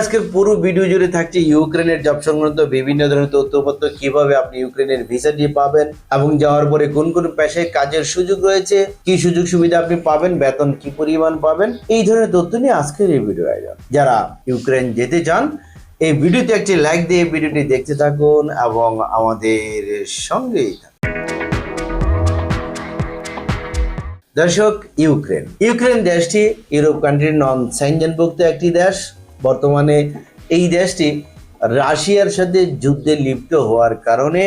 আজকের পুরো ভিডিও জুড়ে থাকছে ইউক্রেনের জব সংক্রান্ত বিভিন্ন ধরনের তথ্যপত্র, কীভাবে আপনি ইউক্রেনের ভিসাটি পাবেন এবং যাওয়ার পরে কোন কোন পেশায় কাজের সুযোগ রয়েছে, কি সুযোগ সুবিধা আপনি পাবেন, বেতন কি পরিমাণ পাবেন, এই ধরনের তথ্য নিয়ে আজকের এই ভিডিও আয়োজন। যারা ইউক্রেন যেতে চান, এই ভিডিওতে একটি লাইক দিয়ে ভিডিওটি দেখতে থাকুন এবং আমাদের সঙ্গেই থাকুন। দর্শক, ইউক্রেন। ইউক্রেন দেশটি ইউরোপ কান্ট্রির নন সাইনজনভুক্ত একটি দেশ। বর্তমানে এই দেশটি রাশিয়ার সাথে যুদ্ধে লিপ্ত হওয়ার কারণে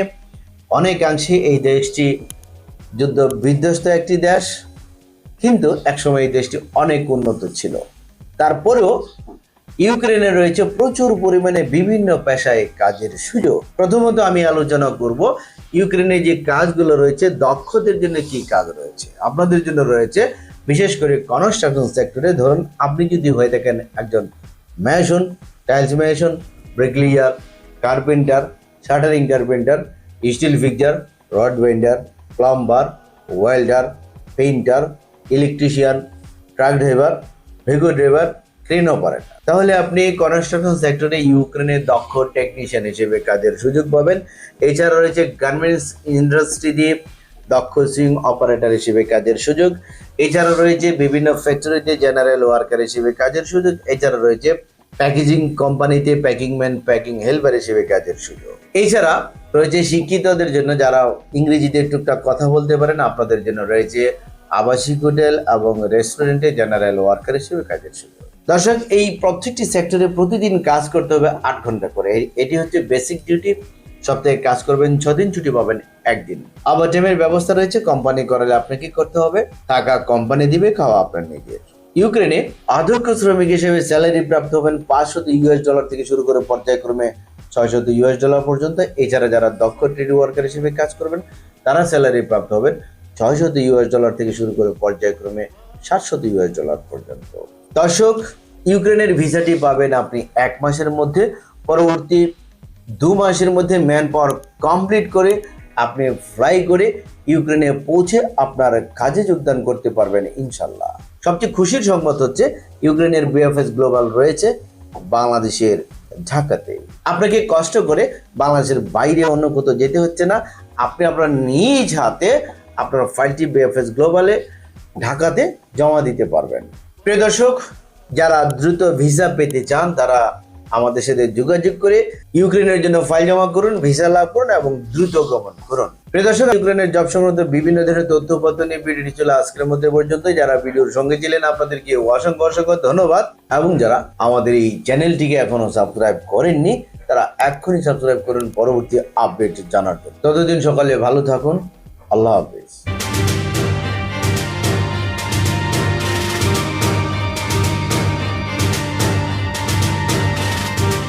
অনেকাংশে এই দেশটি যুদ্ধ বিধ্বস্ত একটি দেশ, কিন্তু একসময় এই দেশটি অনেক উন্নত ছিল। তারপরেও ইউক্রেনে রয়েছে প্রচুর পরিমাণে বিভিন্ন পেশায় কাজের সুযোগ। প্রথমত আমি আলোচনা করব ইউক্রেনে যে কাজগুলো রয়েছে, দক্ষদের জন্য কি কাজ রয়েছে? আপনাদের জন্য রয়েছে বিশেষ করে কনস্ট্রাকশন সেক্টরে। ধরুন, আপনি যদি হয়ে থাকেন একজন mason tiles mason bricklayer carpenter shuttering carpenter steel fixer rod bender plumber welder painter electrician truck driver ভেগো driver train operator তাহলে আপনি কনস্ট্রাকশন সেক্টরে ইউক্রেনের দক্ষ টেকনিশিয়ান হিসেবে কাজের সুযোগ পাবেন। এছাড়া রয়েছে গার্মেন্টস ইন্ডাস্ট্রি দিয়ে দক্ষ সুইং অপারেটর হিসেবে কাজের সুযোগ। এছাড়া রয়েছে বিভিন্ন ফ্যাক্টরিতে জেনারেল ওয়ার্কার হিসেবে কাজের সুযোগ। এছাড়া রয়েছে প্যাকেজিং কোম্পানিতে প্যাকিং ম্যান, প্যাকিং হেল্পার হিসেবে কাজের সুযোগ। এছাড়া রয়েছে শিক্ষিতদের জন্য যারা ইংরেজিতে টুকটাক কথা বলতে পারেন, আপনাদের জন্য রয়েছে আবাসিক হোটেল এবং রেস্টুরেন্টে জেনারেল ওয়ার্কার হিসেবে কাজের সুযোগ। দর্শক, এই প্রত্যেকটি সেক্টরে প্রতিদিন কাজ করতে হবে আট ঘণ্টা করে। এটি হচ্ছে বেসিক ডিউটি। সপ্তাহে কাজ করবেন, ছদিন ছুটি পাবেন একদিন। আবার টাইমের ব্যবস্থা রয়েছে। কোম্পানি করালে আপনাকে করতে হবে। টাকা কোম্পানি দিবে, খাওয়া আপনার নিজের। ইউক্রেনে অধ্যক্ষ শ্রমিক হিসেবে স্যালারি প্রাপ্ত হবেন পাঁচশত ইউএস ডলার থেকে শুরু করে পর্যায়ক্রমে ছয়শত ইউএস ডলার পর্যন্ত। এছাড়া যারা দক্ষ ট্রেড ওয়ার্কার হিসেবে কাজ করবেন, তারা স্যালারি প্রাপ্ত হবেন ছয়শত ইউএস ডলার থেকে শুরু করে পর্যায়ক্রমে সাতশত ইউএস ডলার পর্যন্ত। দর্শক, ইউক্রেনের ভিসাটি পাবেন আপনি এক মাসের মধ্যে। পরবর্তী দু মাসের মধ্যে ম্যান পাওয়ার কমপ্লিট করে আপনি ফ্লাই করে ইউক্রেনে পৌঁছে আপনার কাজে যোগদান করতে পারবেন, ইনশাল্লাহ। সবচেয়ে খুশির সংবাদ হচ্ছে, ইউক্রেনের বিএফএস গ্লোবাল রয়েছে, বাংলাদেশের ঢাকাতে। আপনাকে কষ্ট করে বাংলাদেশের বাইরে অন্য কোথাও যেতে হচ্ছে না। আপনি আপনার নিজ হাতে আপনার ফাইলটি বিএফএস গ্লোবালে, ঢাকাতে জমা দিতে পারবেন। প্রিয় দর্শক, যারা দ্রুত ভিসা পেতে চান, তারা আমাদের সাথে যোগাযোগ করে ইউক্রেনের জন্য ফাইল জমা করুন, ভিসা লাভ করুন এবং দ্রুত গমন করুন। প্রিয় ইউক্রেনের জব সংক্রান্ত বিভিন্ন ধরনের তথ্য তথ্যপত্র নিয়ে ভিডিওটি চলে আজকের মধ্যে পর্যন্ত। যারা ভিডিওর সঙ্গে ছিলেন, আপনাদেরকে অসংখ্য অসংখ্য ধন্যবাদ। এবং যারা আমাদের এই চ্যানেলটিকে এখনও সাবস্ক্রাইব করেননি, তারা এক্ষুনি সাবস্ক্রাইব করুন, পরবর্তী আপডেট জানার জন্য। ততদিন সকালে ভালো থাকুন। আল্লাহ হাফিজ।